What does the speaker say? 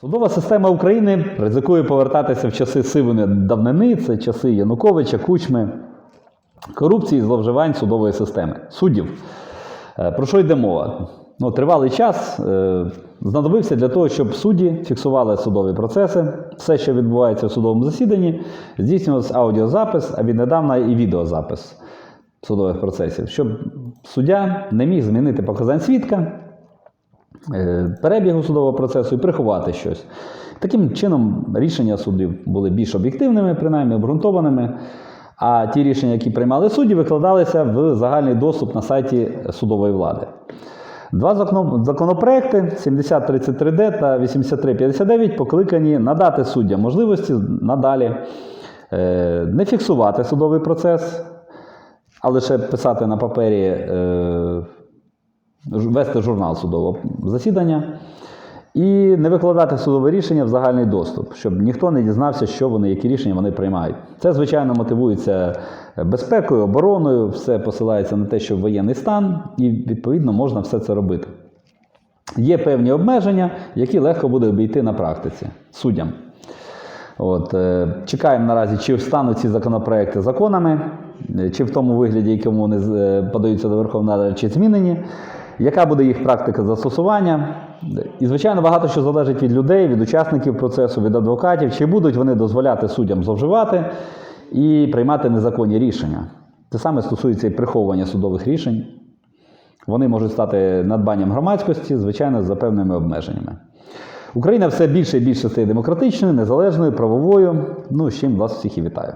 Судова система України ризикує повертатися в часи сивої давнини, це часи Януковича, Кучми, корупції зловживань судової системи, суддів. Е, Про що йде мова? Ну, тривалий час е, знадобився для того, щоб судді фіксували судові процеси. Все, що відбувається в судовому засіданні, здійснювався аудіозапис, а віднедавна і відеозапис судових процесів, щоб суддя не міг змінити показань свідка, перебігу судового процесу і приховати щось. Таким чином, рішення суддів були більш об'єктивними, принаймні обґрунтованими. А ті рішення, які приймали судді, викладалися в загальний доступ на сайті судової влади. Два закон- законопроекти 7033D та 8359 покликані надати суддям можливості надалі е, не фіксувати судовий процес, а лише писати на папері, е, вести журнал судового засідання і не викладати судове рішення в загальний доступ, щоб ніхто не дізнався, що вони, які рішення вони приймають. Це, звичайно, мотивується безпекою, обороною, все посилається на те, що воєнний стан, і відповідно можна все це робити. Є певні обмеження, які легко буде обійти на практиці суддям. От, е, чекаємо наразі, чи стануть ці законопроекти законами, е, чи в тому вигляді, якому вони е, подаються до Верховної Ради, чи змінені. Яка буде їх практика застосування? І, звичайно, багато що залежить від людей, від учасників процесу, від адвокатів, чи будуть вони дозволяти суддям зловживати і приймати незаконні рішення. Це саме стосується і приховування судових рішень. Вони можуть стати надбанням громадськості, звичайно, за певними обмеженнями. Україна все більше і більше стає демократичною, незалежною, правовою. Ну, з чим вас всіх і вітаю.